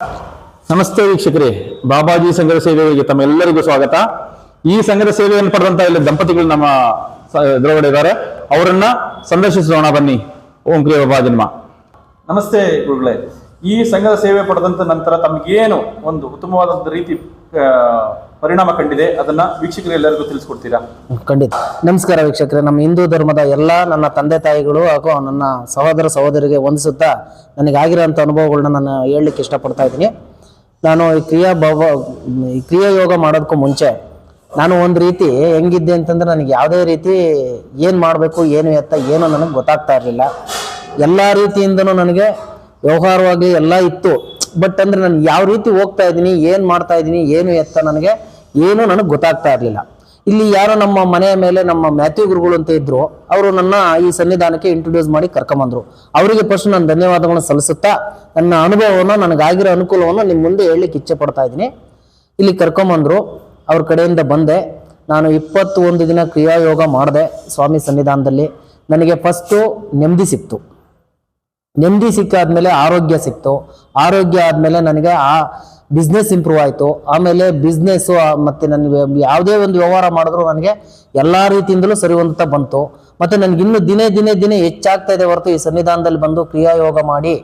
ನಮಸ್ತೆ ವೀಕ್ಷಕರೇ. ಬಾಬಾಜಿ ಸಂಘದ ಸೇವೆಗಳಿಗೆ ತಮ್ಮೆಲ್ಲರಿಗೂ ಸ್ವಾಗತ. ಈ ಸಂಘದ ಸೇವೆಯನ್ನು ಪಡೆದಂತ ಇಲ್ಲಿ ದಂಪತಿಗಳು ನಮ್ಮ ಎದುರುಗಡೆ ಇದ್ದಾರೆ. ಅವರನ್ನ ಸಂದರ್ಶಿಸೋಣ, ಬನ್ನಿ. ಓಂ ಕ್ರಿಯ ಬಾಬಾ ಜನ್ಮ. ನಮಸ್ತೆ ಗುರುಗಳೇ. ಈ ಸಂಘದ ಸೇವೆ ಪಡೆದಂತ ನಂತರ ತಮ್ಗೇನು ಒಂದು ಉತ್ತಮವಾದ ರೀತಿ ಪರಿಣಾಮ ಕಂಡಿದೆ. ಅದನ್ನ ವೀಕ್ಷಕರೆಲ್ಲರಿಗೂ ತಿಳಿಸ್ಕೊಡ್ತೀರಾ? ಖಂಡಿತ. ನಮಸ್ಕಾರ ವೀಕ್ಷಕರೇ. ನಮ್ಮ ಹಿಂದೂ ಧರ್ಮದ ಎಲ್ಲ ನನ್ನ ತಂದೆ ತಾಯಿಗಳು ಹಾಗೂ ನನ್ನ ಸಹೋದರ ಸಹೋದರಿಗೆ ಹೊಂದಿಸುತ್ತಾ ನನಗಾಗಿರೋಂಥ ಅನುಭವಗಳನ್ನ ನಾನು ಹೇಳಲಿಕ್ಕೆ ಇಷ್ಟಪಡ್ತಾ ಇದ್ದೀನಿ. ನಾನು ಈ ಕ್ರಿಯಾ ಭಾವ, ಈ ಕ್ರಿಯಾ ಯೋಗ ಮಾಡೋದಕ್ಕೂ ಮುಂಚೆ ನಾನು ಒಂದು ರೀತಿ ಹೆಂಗಿದ್ದೆ ಅಂತಂದ್ರೆ ನನಗೆ ಯಾವುದೇ ರೀತಿ ಏನು ಮಾಡಬೇಕು, ಏನು ಎತ್ತ, ಏನು ನನಗೆ ಗೊತ್ತಾಗ್ತಾ ಇರಲಿಲ್ಲ. ಎಲ್ಲ ರೀತಿಯಿಂದನೂ ನನಗೆ ವ್ಯವಹಾರವಾಗಿ ಎಲ್ಲ ಇತ್ತು. ಬಟ್ ಅಂದರೆ ನಾನು ಯಾವ ರೀತಿ ಹೋಗ್ತಾ ಇದ್ದೀನಿ, ಏನು ಮಾಡ್ತಾ ಇದ್ದೀನಿ, ಏನು ಎತ್ತ ನನಗೆ ಏನು ನನಗೆ ಗೊತ್ತಾಗ್ತಾ ಇರಲಿಲ್ಲ. ಇಲ್ಲಿ ಯಾರೋ ನಮ್ಮ ಮನೆಯ ಮೇಲೆ ನಮ್ಮ ಮ್ಯಾಥ್ಯೂ ಗುರುಗಳು ಅಂತ ಇದ್ರು, ಅವರು ನನ್ನ ಈ ಸನ್ನಿಧಾನಕ್ಕೆ ಇಂಟ್ರೊಡ್ಯೂಸ್ ಮಾಡಿ ಕರ್ಕೊಂಬಂದ್ರು. ಅವರಿಗೆ ಫಸ್ಟ್ ನಾನು ಧನ್ಯವಾದಗಳನ್ನು ಸಲ್ಲಿಸುತ್ತಾ, ನನ್ನ ಅನುಭವವನ್ನು, ನನಗಾಗಿರೋ ಅನುಕೂಲವನ್ನು ನಿಮ್ಮ ಮುಂದೆ ಹೇಳಲಿಕ್ಕೆ ಇಚ್ಛೆ ಪಡ್ತಾ ಇದ್ದೀನಿ. ಇಲ್ಲಿ ಕರ್ಕೊಂಬಂದ್ರು, ಅವ್ರ ಕಡೆಯಿಂದ ಬಂದೆ. ನಾನು ಇಪ್ಪತ್ತು ಒಂದು ದಿನ ಕ್ರಿಯಾಯೋಗ ಮಾಡಿದೆ ಸ್ವಾಮಿ ಸನ್ನಿಧಾನದಲ್ಲಿ. ನನಗೆ ಫಸ್ಟು ನೆಮ್ಮದಿ ಸಿಕ್ತು. ನೆಮ್ಮದಿ ಸಿಕ್ಕಾದ್ಮೇಲೆ ಆರೋಗ್ಯ ಸಿಕ್ತು. ಆರೋಗ್ಯ ಆದಮೇಲೆ ನನಗೆ ಆ ಬಿಸ್ನೆಸ್ ಇಂಪ್ರೂವ್ ಆಯಿತು. ಆಮೇಲೆ ಬಿಸ್ನೆಸ್ಸು ಮತ್ತು ನನಗೆ ಯಾವುದೇ ಒಂದು ವ್ಯವಹಾರ ಮಾಡಿದ್ರು ನನಗೆ ಎಲ್ಲ ರೀತಿಯಿಂದಲೂ ಸರಿ ಹೊಂದುತ್ತಾ ಬಂತು. ಮತ್ತು ನನಗೆ ಇನ್ನು ದಿನೇ ದಿನೇ ದಿನೇ ಹೆಚ್ಚಾಗ್ತಾ ಇದೆ ಹೊರತು ಈ ಸನ್ನಿಧಾನದಲ್ಲಿ ಬಂದು ಕ್ರಿಯಾಯೋಗ ಮಾಡಿ,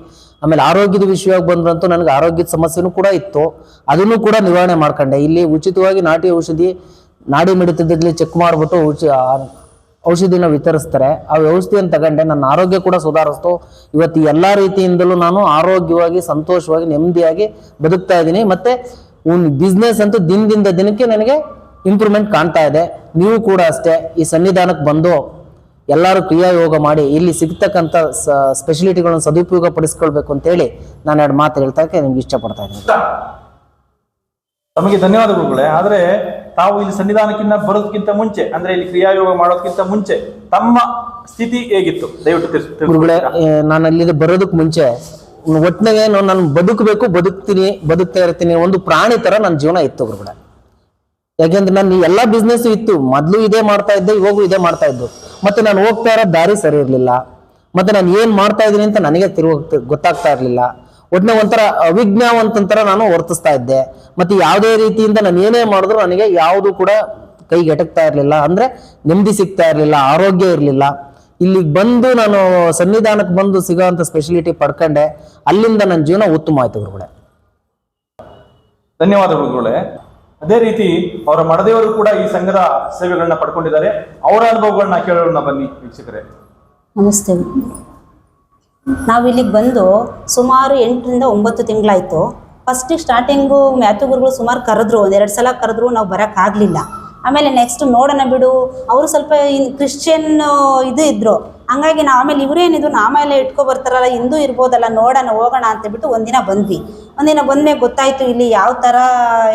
ಆಮೇಲೆ ಆರೋಗ್ಯದ ವಿಷಯವಾಗಿ ಬಂದ್ರಂತೂ ನನಗೆ ಆರೋಗ್ಯದ ಸಮಸ್ಯೆನೂ ಕೂಡ ಇತ್ತು. ಅದನ್ನು ಕೂಡ ನಿವಾರಣೆ ಮಾಡ್ಕೊಂಡೆ. ಇಲ್ಲಿ ಉಚಿತವಾಗಿ ನಾಟಿ ಔಷಧಿ ನಾಡಿ ಮಿಡಿತದಲ್ಲಿ ಚೆಕ್ ಮಾಡಿಬಿಟ್ಟು ಉಚ ಔಷಧಿನ ವಿತರಿಸ್ತಾರೆ. ಆ ವ್ಯವಸ್ಥೆಯನ್ನು ತಗೊಂಡೆ ನನ್ನ ಆರೋಗ್ಯ ಕೂಡ ಸುಧಾರಿಸ್ತು. ಇವತ್ತು ಎಲ್ಲ ರೀತಿಯಿಂದಲೂ ನಾನು ಆರೋಗ್ಯವಾಗಿ, ಸಂತೋಷವಾಗಿ, ನೆಮ್ಮದಿಯಾಗಿ ಬದುಕ್ತಾ ಇದ್ದೀನಿ. ಮತ್ತೆ ಬಿಸ್ನೆಸ್ ಅಂತೂ ದಿನದಿಂದ ದಿನಕ್ಕೆ ನನಗೆ ಇಂಪ್ರೂವ್ಮೆಂಟ್ ಕಾಣ್ತಾ ಇದೆ. ನೀವು ಕೂಡ ಅಷ್ಟೇ ಈ ಸನ್ನಿಧಾನಕ್ಕೆ ಬಂದು ಎಲ್ಲರೂ ಕ್ರಿಯಾ ಯೋಗ ಮಾಡಿ, ಇಲ್ಲಿ ಸಿಗ್ತಕ್ಕಂಥ ಸ್ಪೆಷಲಿಟಿಗಳನ್ನು ಸದುಪಯೋಗ ಪಡಿಸ್ಕೊಳ್ಬೇಕು ಅಂತೇಳಿ ನಾನು ಎರಡು ಮಾತು ಹೇಳ್ತಾ ನಿಮ್ಗೆ ಇಷ್ಟಪಡ್ತಾ ಇದ್ದೀನಿ. ತಮಗೆ ಧನ್ಯವಾದಗಳು ಆದ್ರೆ ತಾವು ಇಲ್ಲಿ ಸನ್ನಿಧಾನಕ್ಕಿಂತ ಬರೋದಕ್ಕಿಂತ ಮುಂಚೆ, ಅಂದ್ರೆ ಇಲ್ಲಿ ಕ್ರಿಯಾಯೋಗ ಮಾಡೋದಕ್ಕಿಂತ ಮುಂಚೆ ತಮ್ಮ ಸ್ಥಿತಿ ಹೇಗಿತ್ತು? ದಯವಿಟ್ಟು ಗುರುಗಳೇ ನಾನು ಅಲ್ಲಿಗೆ ಬರೋದಕ್ಕೆ ಮುಂಚೆ ಒಟ್ಟಿನಾಗೆ ನಾನು ಬದುಕಬೇಕು, ಬದುಕ್ತೀನಿ, ಬದುಕ್ತಾ ಇರ್ತೀನಿ ಒಂದು ಪ್ರಾಣಿ ತರ ನನ್ನ ಜೀವನ ಇತ್ತು ಗುರುಗಳೇ. ಯಾಕೆಂದ್ರೆ ನಾನು ಎಲ್ಲಾ ಬಿಸ್ನೆಸ್ ಇತ್ತು, ಮೊದ್ಲು ಇದೇ ಮಾಡ್ತಾ ಇದ್ದೆ ಇವಾಗೂ ಇದೇ ಮಾಡ್ತಾ ಇದ್ದು. ಮತ್ತೆ ನಾನು ಹೋಗ್ತಾ ಇರೋ ದಾರಿ ಸರಿ ಇರಲಿಲ್ಲ. ಮತ್ತೆ ನಾನು ಏನ್ ಮಾಡ್ತಾ ಇದ್ದೀನಿ ಅಂತ ನನಗೆ ತಿರುಗ ಗೊತ್ತಾಗ್ತಾ ಇರ್ಲಿಲ್ಲ. ಒಟ್ಟಿನ ಒಂಥರ ಅವಿಜ್ಞಾವಂತರ ನಾನು ವರ್ತಿಸ್ತಾ ಇದ್ದೆ. ಮತ್ತೆ ಯಾವುದೇ ರೀತಿಯಿಂದ ನಾನು ಏನೇ ಮಾಡಿದ್ರು ನನಗೆ ಯಾವುದು ಕೂಡ ಕೈಗೆ ಎಟಕ್ತಾ ಇರಲಿಲ್ಲ. ಅಂದ್ರೆ ನೆಮ್ಮದಿ ಸಿಗ್ತಾ ಇರಲಿಲ್ಲ ಆರೋಗ್ಯ ಇರಲಿಲ್ಲ. ಇಲ್ಲಿಗೆ ಬಂದು ನಾನು ಸನ್ನಿಧಾನಕ್ಕೆ ಬಂದು ಸಿಗೋವಂಥ ಸ್ಪೆಷಲಿಟಿ ಪಡ್ಕೊಂಡೆ. ಅಲ್ಲಿಂದ ನನ್ನ ಜೀವನ ಉತ್ತಮ ಆಯ್ತು ಗುರುಗಳೇ. ಧನ್ಯವಾದ ಗುರುಗಳೇ. ಅದೇ ರೀತಿ ಅವರ ಮಡದೇವರು ಕೂಡ ಈ ಸಂಘದ ಸೇವೆಗಳನ್ನ ಪಡ್ಕೊಂಡಿದ್ದಾರೆ. ಅವರ ಅನುಭವಗಳನ್ನ ಕೇಳೋಣ ಬನ್ನಿ ವೀಕ್ಷಕರೇ. ನಮಸ್ತೆ. ನಾವು ಇಲ್ಲಿಗೆ ಬಂದು ಸುಮಾರು ಎಂಟರಿಂದ ಒಂಬತ್ತು ತಿಂಗಳಾಯಿತು. ಫಸ್ಟಿಗೆ ಸ್ಟಾರ್ಟಿಂಗು ಮ್ಯಾಥು ಗುರುಗಳು ಸುಮಾರು ಕರೆದ್ರು ಒಂದೆರಡು ಸಲ ಕರೆದ್ರು ನಾವು ಬರೋಕ್ಕಾಗಲಿಲ್ಲ ಆಮೇಲೆ ನೆಕ್ಸ್ಟ್ ನೋಡೋಣ ಬಿಡು, ಅವರು ಸ್ವಲ್ಪ ಕ್ರಿಶ್ಚಿಯನ್ ಇದು ಇದ್ದರು ಹಂಗಾಗಿ ನಾವು ಆಮೇಲೆ ಇವರೇನಿದು ನಾಮೆಲ್ಲ ಇಟ್ಕೊ ಬರ್ತಾರಲ್ಲ, ಹಿಂದೂ ಇರ್ಬೋದಲ್ಲ, ನೋಡೋಣ, ಹೋಗೋಣ ಅಂತ ಬಿಟ್ಟು ಒಂದಿನ ಬಂದ್ವಿ. ಒಂದಿನ ಬಂದ್ಮೇಲೆ ಗೊತ್ತಾಯಿತು ಇಲ್ಲಿ ಯಾವ ಥರ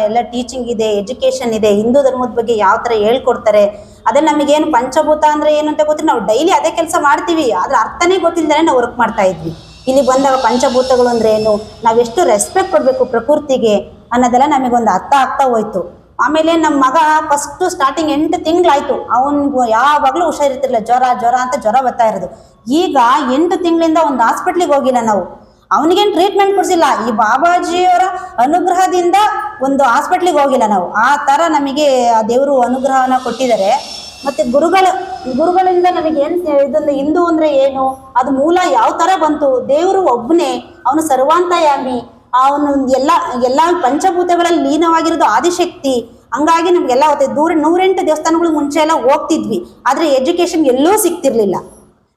ಎಲ್ಲ ಟೀಚಿಂಗ್ ಇದೆ ಎಜುಕೇಷನ್ ಇದೆ, ಹಿಂದೂ ಧರ್ಮದ ಬಗ್ಗೆ ಯಾವ ಥರ ಹೇಳ್ಕೊಡ್ತಾರೆ ಅದೇ ನಮಗೇನು ಪಂಚಭೂತ ಅಂದ್ರೆ ಏನು ಅಂತ ಗೊತ್ತಿಲ್ಲ. ನಾವು ಡೈಲಿ ಅದೇ ಕೆಲಸ ಮಾಡ್ತೀವಿ. ಅದ್ರ ಅರ್ಥನೇ ಗೊತ್ತಿಲ್ಲದೇ ನಾವು ವರ್ಕ್ ಮಾಡ್ತಾ ಇದ್ವಿ. ಇಲ್ಲಿ ಬಂದಾಗ ಪಂಚಭೂತಗಳು ಅಂದ್ರೆ ಏನು? ನಾವೆಷ್ಟು ರೆಸ್ಪೆಕ್ಟ್ ಕೊಡಬೇಕು ಪ್ರಕೃತಿಗೆ ಅನ್ನೋದೆಲ್ಲ ನಮಗೊಂದು ಅರ್ಥ ಆಗ್ತಾ ಹೋಯ್ತು. ಆಮೇಲೆ ನಮ್ಮ ಮಗ ಫಸ್ಟ್ ಸ್ಟಾರ್ಟಿಂಗ್ ಎಂಟು ತಿಂಗಳಾಯ್ತು. ಅವನಿಗೂ ಯಾವಾಗಲೂ ಹುಷಾರಿರ್ತಿರ್ಲಿಲ್ಲ. ಜ್ವರ ಜ್ವರ ಅಂತ ಜ್ವರ ಬರ್ತಾ ಇರೋದು. ಈಗ ಎಂಟು ತಿಂಗಳಿಂದ ಒಂದು ಹಾಸ್ಪಿಟ್ಲಿಗೆ ಹೋಗಿಲ್ಲ ನಾವು. ಅವನಿಗೇನು ಟ್ರೀಟ್ಮೆಂಟ್ ಕೊಡಿಸಿಲ್ಲ. ಈ ಬಾಬಾಜಿಯವರ ಅನುಗ್ರಹದಿಂದ ಒಂದು ಹಾಸ್ಪಿಟ್ಲಿಗೆ ಹೋಗಿಲ್ಲ ನಾವು. ಆ ಥರ ನಮಗೆ ಆ ದೇವರು ಅನುಗ್ರಹನ ಕೊಟ್ಟಿದ್ದಾರೆ. ಮತ್ತೆ ಗುರುಗಳ, ಗುರುಗಳಿಂದ ನಮಗೆ ಏನು ಇದೊಂದು ಹಿಂದೂ ಅಂದ್ರೆ ಏನು? ಅದು ಮೂಲ ಯಾವ ಥರ ಬಂತು? ದೇವರು ಒಬ್ಬನೇ ಅವನು ಸರ್ವಾಂತಯಾಮಿ, ಅವನು ಎಲ್ಲ ಎಲ್ಲ ಪಂಚಭೂತಗಳಲ್ಲಿ ಲೀನವಾಗಿರೋದು ಆದಿಶಕ್ತಿ. ಹಂಗಾಗಿ ನಮಗೆಲ್ಲ ಗೊತ್ತಿತ್ತು ದೂರ ನೂರೆಂಟು ದೇವಸ್ಥಾನಗಳು ಮುಂಚೆ ಎಲ್ಲ ಹೋಗ್ತಿದ್ವಿ. ಆದರೆ ಎಜುಕೇಶನ್ ಎಲ್ಲೂ ಸಿಗ್ತಿರ್ಲಿಲ್ಲ.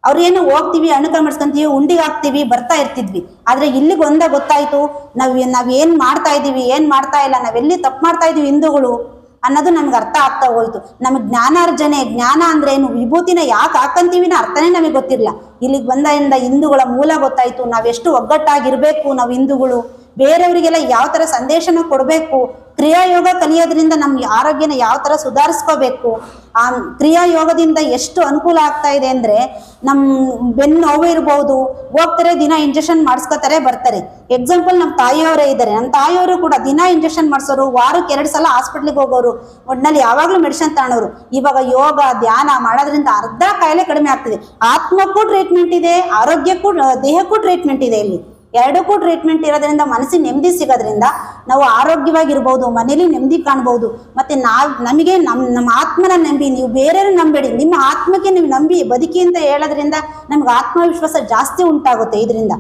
ಅವ್ರೇನು ಹೋಗ್ತೀವಿ ಅಣುಕ ಮಾಡಿಸ್ಕೊಂತೀವಿ ಉಂಡಿಗೆ ಹಾಕ್ತೀವಿ, ಬರ್ತಾ ಇರ್ತಿದ್ವಿ. ಆದ್ರೆ ಇಲ್ಲಿಗೆ ಒಂದ ಗೊತ್ತಾಯ್ತು, ನಾವ್ ನಾವ್ ಏನ್ ಮಾಡ್ತಾ ಇದೀವಿ, ಏನ್ ಮಾಡ್ತಾ ಇಲ್ಲ ನಾವೆಲ್ಲಿ ತಪ್ಪು ಮಾಡ್ತಾ ಇದೀವಿ ಹಿಂದೂಗಳು ಅನ್ನೋದು ನಮ್ಗೆ ಅರ್ಥ ಆಗ್ತಾ ಹೋಯ್ತು. ನಮಗೆ ಜ್ಞಾನಾರ್ಜನೆ, ಜ್ಞಾನ ಅಂದ್ರೆ ಏನು? ವಿಭೂತಿನ ಯಾಕೆ ಹಾಕಂತೀವಿನ ಅರ್ಥನೇ ನಮಗೆ ಗೊತ್ತಿರಲಿಲ್ಲ. ಇಲ್ಲಿಗೆ ಬಂದಿಂದ ಹಿಂದೂಗಳ ಮೂಲ ಗೊತ್ತಾಯ್ತು ನಾವೆಷ್ಟು ಒಗ್ಗಟ್ಟಾಗಿರ್ಬೇಕು ನಾವು ಹಿಂದೂಗಳು. ಬೇರೆಯವರಿಗೆಲ್ಲ ಯಾವ ಥರ ಸಂದೇಶನ ಕೊಡಬೇಕು. ಕ್ರಿಯಾಯೋಗ ಕಲಿಯೋದ್ರಿಂದ ನಮ್ಮ ಆರೋಗ್ಯನ ಯಾವ ಥರ ಸುಧಾರಿಸ್ಕೋಬೇಕು. ಆ ಕ್ರಿಯಾಯೋಗದಿಂದ ಎಷ್ಟು ಅನುಕೂಲ ಆಗ್ತಾ ಇದೆ ಅಂದರೆ ನಮ್ಮ ಬೆನ್ನು ನೋವು ಇರ್ಬೋದು, ಹೋಗ್ತಾರೆ, ದಿನ ಇಂಜೆಕ್ಷನ್ ಮಾಡಿಸ್ಕೋತಾರೆ, ಬರ್ತಾರೆ. ಎಕ್ಸಾಂಪಲ್ ನಮ್ಮ ತಾಯಿಯವರೇ ಇದ್ದಾರೆ. ನಮ್ಮ ತಾಯಿಯವರು ಕೂಡ ದಿನ ಇಂಜೆಕ್ಷನ್ ಮಾಡಿಸೋರು, ವಾರಕ್ಕೆ ಎರಡು ಸಲ ಹಾಸ್ಪಿಟ್ಲಿಗೆ ಹೋಗೋರು ಒಟ್ಟಿನಲ್ಲಿ ಯಾವಾಗಲೂ ಮೆಡಿಸಿನ್ ತಗೊಳೋರು. ಇವಾಗ ಯೋಗ, ಧ್ಯಾನ ಮಾಡೋದ್ರಿಂದ ಅರ್ಧ ಕಾಯಿಲೆ ಕಡಿಮೆ ಆಗ್ತದೆ. ಆತ್ಮಕ್ಕೂ ಟ್ರೀಟ್ಮೆಂಟ್ ಇದೆ, ಆರೋಗ್ಯಕ್ಕೂ, ದೇಹಕ್ಕೂ ಟ್ರೀಟ್ಮೆಂಟ್ ಇದೆ ಇಲ್ಲಿ. ಎರಡಕ್ಕೂ ಟ್ರೀಟ್ಮೆಂಟ್ ಇರೋದ್ರಿಂದ ಮನಸ್ಸಿಗೆ ನೆಮ್ಮದಿ ಸಿಗೋದ್ರಿಂದ ನಾವು ಆರೋಗ್ಯವಾಗಿರ್ಬೋದು, ಮನೇಲಿ ನೆಮ್ಮದಿ ಕಾಣ್ಬೋದು, ಮತ್ತೆ ನಾವು, ನಮಗೆ ನಮ್ಮ ನಮ್ಮ ಆತ್ಮನ ನಂಬಿ, ನೀವು ಬೇರೆಯವ್ರು ನಂಬೇಡಿ, ನಿಮ್ಮ ಆತ್ಮಕ್ಕೆ ನೀವು ನಂಬಿ ಬದುಕಿ ಅಂತ ಹೇಳೋದ್ರಿಂದ ನಮ್ಗೆ ಆತ್ಮವಿಶ್ವಾಸ ಜಾಸ್ತಿ ಉಂಟಾಗುತ್ತೆ ಇದರಿಂದ.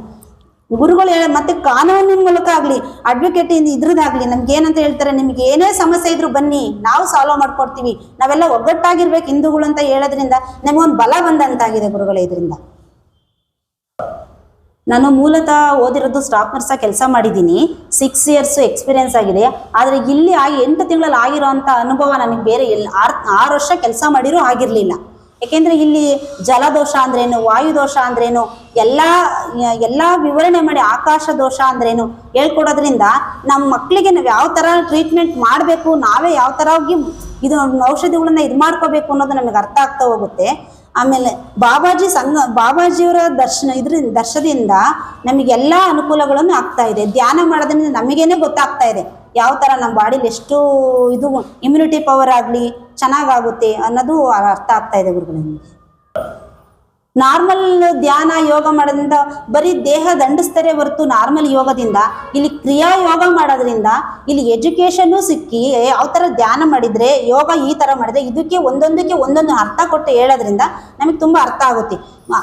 ಗುರುಗಳು ಹೇಳ, ಮತ್ತೆ ಕಾನೂನಿನ ಮೂಲಕ ಆಗಲಿ ಅಡ್ವೊಕೇಟ್ ಇದ್ರದ್ದಾಗ್ಲಿ ನಮ್ಗೆ ಏನಂತ ಹೇಳ್ತಾರೆ, ನಿಮ್ಗೆ ಏನೇ ಸಮಸ್ಯೆ ಇದ್ರು ಬನ್ನಿ, ನಾವು ಸಾಲ್ವ್ ಮಾಡ್ಕೊಡ್ತೀವಿ, ನಾವೆಲ್ಲ ಒಗ್ಗಟ್ಟಾಗಿರ್ಬೇಕು ಹಿಂದೂಗಳು ಅಂತ ಹೇಳೋದ್ರಿಂದ ನಮಗೊಂದು ಬಲ ಬಂದಂತಾಗಿದೆ ಗುರುಗಳೇ ಇದರಿಂದ. ನಾನು ಮೂಲತಃ ಓದಿರೋದು ಸ್ಟಾಕ್ ನರ್ಸ ಕೆಲಸ ಮಾಡಿದ್ದೀನಿ. ಸಿಕ್ಸ್ ಇಯರ್ಸ್ ಎಕ್ಸ್ಪೀರಿಯನ್ಸ್ ಆಗಿದೆ. ಆದರೆ ಇಲ್ಲಿ ಆ ಎಂಟು ತಿಂಗಳಲ್ಲಿ ಆಗಿರೋಂಥ ಅನುಭವ ನನಗೆ ಬೇರೆ ಎಲ್ಲಿ ಆರು ಆರು ವರ್ಷ ಕೆಲಸ ಮಾಡಿರೂ ಆಗಿರಲಿಲ್ಲ. ಏಕೆಂದರೆ ಇಲ್ಲಿ ಜಲದೋಷ ಅಂದ್ರೇನು, ವಾಯುದೋಷ ಅಂದ್ರೇನು, ಎಲ್ಲ ಎಲ್ಲ ವಿವರಣೆ ಮಾಡಿ ಆಕಾಶ ದೋಷ ಅಂದ್ರೇನು ಹೇಳ್ಕೊಡೋದ್ರಿಂದ ನಮ್ಮ ಮಕ್ಕಳಿಗೆ ನಾವು ಯಾವ ಥರ ಟ್ರೀಟ್ಮೆಂಟ್ ಮಾಡಬೇಕು, ನಾವೇ ಯಾವ ಥರ ಹೋಗಿ ಇದು ಔಷಧಿಗಳನ್ನ ಇದು ಮಾಡ್ಕೋಬೇಕು ಅನ್ನೋದು ನಮಗೆ ಅರ್ಥ ಆಗ್ತಾ ಹೋಗುತ್ತೆ. ಆಮೇಲೆ ಬಾಬಾಜಿ ಸಂಘ, ಬಾಬಾಜಿಯವರ ದರ್ಶನ ಇದ್ರ, ದರ್ಶನದಿಂದ ನಮಗೆಲ್ಲ ಅನುಕೂಲಗಳನ್ನು ಆಗ್ತಾ ಇದೆ. ಧ್ಯಾನ ಮಾಡೋದ್ರಿಂದ ನಮಗೇನೆ ಗೊತ್ತಾಗ್ತಾ ಇದೆ. ಯಾವ ಥರ ನಮ್ಮ ಬಾಡಿಲಿ ಎಷ್ಟು ಇದು ಇಮ್ಯುನಿಟಿ ಪವರ್ ಆಗಲಿ, ಚೆನ್ನಾಗಾಗುತ್ತೆ ಅನ್ನೋದು ಅರ್ಥ ಆಗ್ತಾ ಇದೆ ಗುರುಗಳು. ನಮಗೆ ನಾರ್ಮಲ್ ಧ್ಯಾನ ಯೋಗ ಮಾಡೋದ್ರಿಂದ ಬರೀ ದೇಹ ದಂಡಿಸ್ತಾರೆ ಹೊರತು ನಾರ್ಮಲ್ ಯೋಗದಿಂದ ಇಲ್ಲಿ ಕ್ರಿಯಾ ಯೋಗ ಮಾಡೋದ್ರಿಂದ ಇಲ್ಲಿ ಎಜುಕೇಶನ್ನು ಸಿಕ್ಕಿ ಯಾವ ಥರ ಧ್ಯಾನ ಮಾಡಿದರೆ ಯೋಗ ಈ ಥರ ಮಾಡಿದ್ರೆ ಇದಕ್ಕೆ ಒಂದೊಂದಕ್ಕೆ ಒಂದೊಂದು ಅರ್ಥ ಕೊಟ್ಟು ಹೇಳೋದ್ರಿಂದ ನಮಗೆ ತುಂಬ ಅರ್ಥ ಆಗುತ್ತೆ.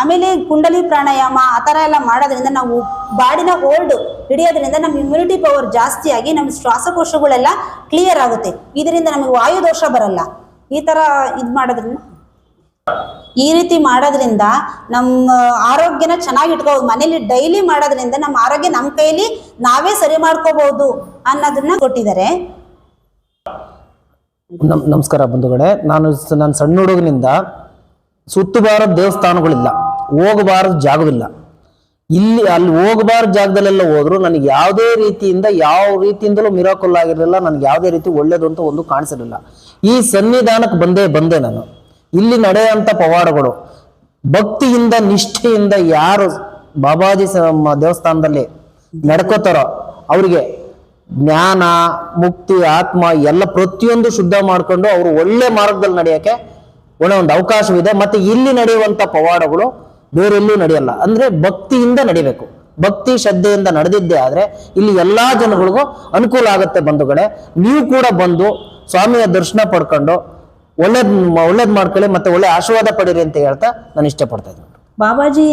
ಆಮೇಲೆ ಕುಂಡಲಿ ಪ್ರಾಣಾಯಾಮ ಆ ಥರ ಎಲ್ಲ ಮಾಡೋದ್ರಿಂದ ನಾವು ಬಾಡಿನ ಓಲ್ಡ್ ಹಿಡಿಯೋದ್ರಿಂದ ನಮ್ಮ ಇಮ್ಯುನಿಟಿ ಪವರ್ ಜಾಸ್ತಿ ಆಗಿ ನಮ್ಮ ಶ್ವಾಸಕೋಶಗಳೆಲ್ಲ ಕ್ಲಿಯರ್ ಆಗುತ್ತೆ. ಇದರಿಂದ ನಮಗೆ ವಾಯುದೋಷ ಬರಲ್ಲ. ಈ ಥರ ಇದು ಮಾಡೋದ್ರಿಂದ ಈ ರೀತಿ ಮಾಡೋದ್ರಿಂದ ನಮ್ಮ ಆರೋಗ್ಯನ ಚೆನ್ನಾಗಿ ಇಟ್ಕೋಬೋದು. ಮನೇಲಿ ಡೈಲಿ ಮಾಡೋದ್ರಿಂದ ನಮ್ಮ ಆರೋಗ್ಯ ನಮ್ಮ ಕೈಲಿ ನಾವೇ ಸರಿ ಮಾಡ್ಕೋಬಹುದು ಅನ್ನೋದನ್ನ ಕೊಟ್ಟಿದ್ದಾರೆ. ನಮ್, ನಮಸ್ಕಾರ ಬಂಧುಗಳೇ. ನಾನು ನನ್ನ ನಾನು ಸಣ್ಣ ಹುಡುಗನಿಂದ ಸುತ್ತಬಾರದ ದೇವಸ್ಥಾನಗಳಿಲ್ಲ. ಹೋಗಬಾರದ ಜಾಗವಿಲ್ಲ. ಇಲ್ಲಿ, ಅಲ್ಲಿ ಹೋಗಬಾರದ ಜಾಗದಲ್ಲೆಲ್ಲ ಹೋದ್ರು ನನಗೆ ಯಾವುದೇ ರೀತಿಯಿಂದ, ಯಾವ ರೀತಿಯಿಂದಲೂ ಮಿರಾಕಲ್ ಆಗಿರಲಿಲ್ಲ. ನನಗೆ ಯಾವುದೇ ರೀತಿ ಒಳ್ಳೇದು ಅಂತ ಒಂದು ಕಾಣಿಸಿರಲಿಲ್ಲ. ಈ ಸನ್ನಿಧಾನಕ್ಕೆ ಬಂದೇ ಬಂದೆ ನಾನು. ಇಲ್ಲಿ ನಡೆಯುವಂಥ ಪವಾಡಗಳು. ಭಕ್ತಿಯಿಂದ, ನಿಷ್ಠೆಯಿಂದ ಯಾರು ಬಾಬಾಜಿ ದೇವಸ್ಥಾನದಲ್ಲಿ ನಡ್ಕೋತಾರೋ ಅವರಿಗೆ ಜ್ಞಾನ, ಮುಕ್ತಿ, ಆತ್ಮ ಎಲ್ಲ ಪ್ರತಿಯೊಂದು ಶುದ್ಧ ಮಾಡಿಕೊಂಡು ಅವರು ಒಳ್ಳೆ ಮಾರ್ಗದಲ್ಲಿ ನಡೆಯೋಕ್ಕೆ ಒಳ್ಳೆ ಒಂದು ಅವಕಾಶವಿದೆ. ಮತ್ತೆ ಇಲ್ಲಿ ನಡೆಯುವಂಥ ಪವಾಡಗಳು ಬೇರೆಲ್ಲೂ ನಡೆಯಲ್ಲ. ಅಂದ್ರೆ ಭಕ್ತಿಯಿಂದ ನಡಿಬೇಕು. ಭಕ್ತಿ, ಶ್ರದ್ಧೆಯಿಂದ ನಡೆದಿದ್ದೇ ಆದರೆ ಇಲ್ಲಿ ಎಲ್ಲಾ ಜನಗಳಿಗೂ ಅನುಕೂಲ ಆಗುತ್ತೆ ಬಂಧುಗಳೇ. ನೀವು ಕೂಡ ಬಂದು ಸ್ವಾಮಿಯ ದರ್ಶನ ಪಡ್ಕೊಂಡು ಒಳ್ಳೇದ್ ಒಳ್ಳೇದ್ ಮಾಡ್ಕೊಳ್ಳಿ ಮತ್ತೆ ಒಳ್ಳೆ ಆಶೀರ್ವಾದ ಪಡೀರಿ ಅಂತ ಹೇಳ್ತಾ ನಾನು ಇಷ್ಟಪಡ್ತಾ ಇದ್ದೀನಿ. ಬಾಬಾಜಿ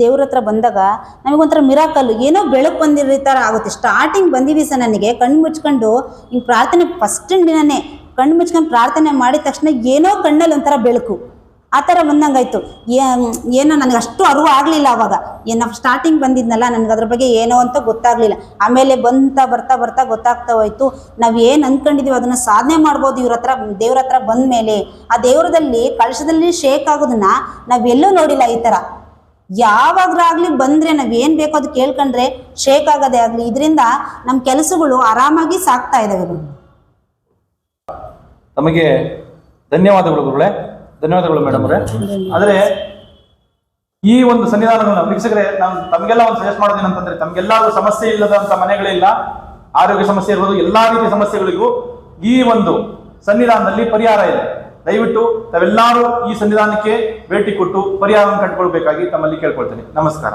ದೇವ್ರ ಹತ್ರ ಬಂದಾಗ ನಮಗೊಂಥರ ಮಿರಾಕಲ್ ಏನೋ ಬೆಳಕು ಬಂದಿರೋ ಥರ ಆಗುತ್ತೆ. ಸ್ಟಾರ್ಟಿಂಗ್ ಬಂದಿವಿ ಸರ್ ನನಗೆ, ಕಣ್ಣು ಮುಚ್ಕೊಂಡು, ಹಿಂಗೆ ಪ್ರಾರ್ಥನೆ ಫಸ್ಟ್ ದಿನನೇ ಕಣ್ಣು ಮುಚ್ಕೊಂಡು ಪ್ರಾರ್ಥನೆ ಮಾಡಿದ ತಕ್ಷಣ ಏನೋ ಕಣ್ಣಲ್ಲಿ ಒಂಥರ ಬೆಳಕು. ಆ ಥರ ಬಂದಂಗಾಯ್ತು. ಏನೋ ನನಗೆ ಅಷ್ಟು ಅರಿವು ಆಗಲಿಲ್ಲ ಅವಾಗ. ಏನೋ ಸ್ಟಾರ್ಟಿಂಗ್ ಬಂದಿದ್ನಲ್ಲ, ನನಗೆ ಅದ್ರ ಬಗ್ಗೆ ಏನೋ ಅಂತ ಗೊತ್ತಾಗಲಿಲ್ಲ. ಆಮೇಲೆ ಬಂತಾ ಬರ್ತಾ ಬರ್ತಾ ಗೊತ್ತಾಗ್ತಾ ಹೋಯ್ತು. ನಾವು ಏನು ಅಂದ್ಕೊಂಡಿದ್ದೀವಿ ಅದನ್ನು ಸಾಧನೆ ಮಾಡ್ಬೋದು ಇವ್ರ ಹತ್ರ, ದೇವ್ರ ಹತ್ರ ಬಂದ ಮೇಲೆ ಆ ದೇವ್ರದಲ್ಲಿ ಕಳಶದಲ್ಲಿ ಶೇಕ್ ಆಗೋದನ್ನ ನಾವೆಲ್ಲೂ ನೋಡಿಲ್ಲ ಈ ಥರ. ಯಾವಾಗ್ಲಾಗ್ಲಿ ಬಂದ್ರೆ ನಾವ್ ಏನ್ ಬೇಕೋ ಅದು ಕೇಳ್ಕೊಂಡ್ರೆ ಶೇಕ್ ಆಗೋದೇ ಆಗ್ಲಿ, ಇದರಿಂದ ನಮ್ಮ ಕೆಲಸಗಳು ಆರಾಮಾಗಿ ಸಾಗ್ತಾ ಇದಾವೆ. ತಮಗೆ ಧನ್ಯವಾದಗಳು ಗುರುಗಳೇ. ಧನ್ಯವಾದಗಳು ಮೇಡಮ್ ಅವರೇ. ಆದರೆ ಈ ಒಂದು ಸನ್ನಿಧಾನಗಳನ್ನ ವೀಕ್ಷಕರೇ, ನಾನು ತಮಗೆಲ್ಲ ಒಂದು ಸಜೆಸ್ಟ್ ಮಾಡೋದೇನಂತಂದ್ರೆ ತಮಗೆಲ್ಲರೂ ಸಮಸ್ಯೆ ಇಲ್ಲದಂತ ಮನೆಗಳಿಲ್ಲ ಆರೋಗ್ಯ ಸಮಸ್ಯೆ ಇರ್ಬೋದು, ಎಲ್ಲಾ ರೀತಿಯ ಸಮಸ್ಯೆಗಳಿಗೂ ಈ ಒಂದು ಸನ್ನಿಧಾನದಲ್ಲಿ ಪರಿಹಾರ ಇದೆ. ದಯವಿಟ್ಟು ತಾವೆಲ್ಲರೂ ಈ ಸನ್ನಿಧಾನಕ್ಕೆ ಭೇಟಿ ಕೊಟ್ಟು ಪರಿಹಾರವನ್ನು ಕಂಡುಕೊಳ್ಬೇಕಾಗಿ ತಮ್ಮಲ್ಲಿ ಕೇಳ್ಕೊಳ್ತೇನೆ. ನಮಸ್ಕಾರ.